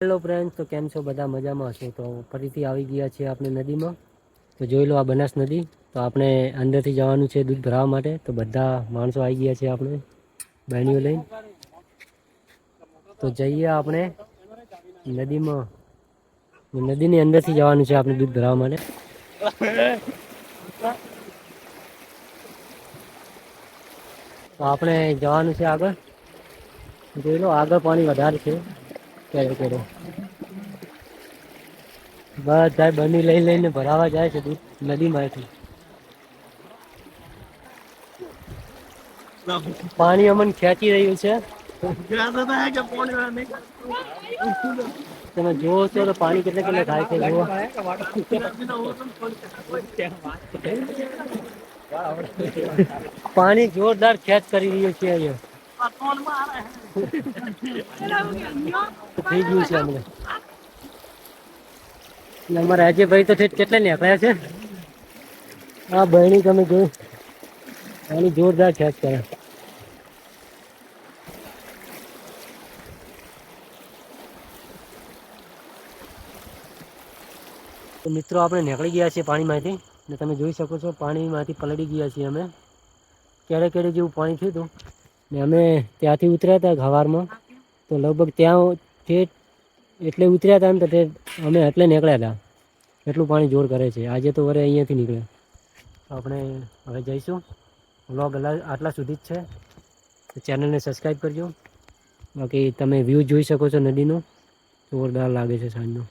Hello friend તો કેમ છો? બધા મજામાં છો તો ફરીથી આવી ગયા છીએ આપણે નદીમાં. તો જોઈ લો આ બનાસ નદી. તો આપણે અંદરથી જવાનું છે દૂધ ભરાવા માટે. તો બધા માણસો આવી ગયા છે આપણે બહેણીઓ લઈને. તો જઈએ આપણે નદીમાં. નદીની અંદરથી જવાનું છે આપણે દૂધ ભરાવા માટે. તો આપણે જવાનું છે આગળ. જોઈ લો આગળ પાણી વધારે છે. ક્યારે ક્યારે બધા બની લઈ લઈને ભરાવા જાય છે દૂધ નદીમાંથી. પાણી અમને ખેંચી રહ્યું છે. તમે જોવો છો તો પાણી કેટલે કેટલે થાય છે, જુઓ. પાણી જોરદાર ખેંચ કરી રહ્યું છે અહીંયા. થઈ ગયું છે અમને અમારા અજયભાઈ તો કેટલા નીકળ્યા છે? આ બહેણી તમે જોયું આની જોરદાર ખેંચ કરે મિત્રો, આપણે નીકળી ગયા છીએ પાણીમાંથી. ને તમે જોઈ શકો છો, પાણીમાંથી પલળી ગયા છીએ અમે. ક્યારે ક્યારે જેવું પાણી થયું હતું. ને અમે ત્યાંથી ઉતર્યા હતા ઘવારમાં. તો લગભગ ત્યાં ઠેઠ એટલે ઉતર્યા હતા ને તો ઠેઠ અમે એટલે નીકળ્યા હતા. એટલું પાણી જોર કરે છે. આજે તો વરે અહીંયાથી નીકળ્યા. તો આપણે હવે જઈશું. વ્લોગ આટલા સુધી જ છે. તો ચેનલને સબસ્ક્રાઈબ કરજો. બાકી તમે વ્યૂ જોઈ શકો છો નદીનો. જોરદાર લાગે છે સાંજનો.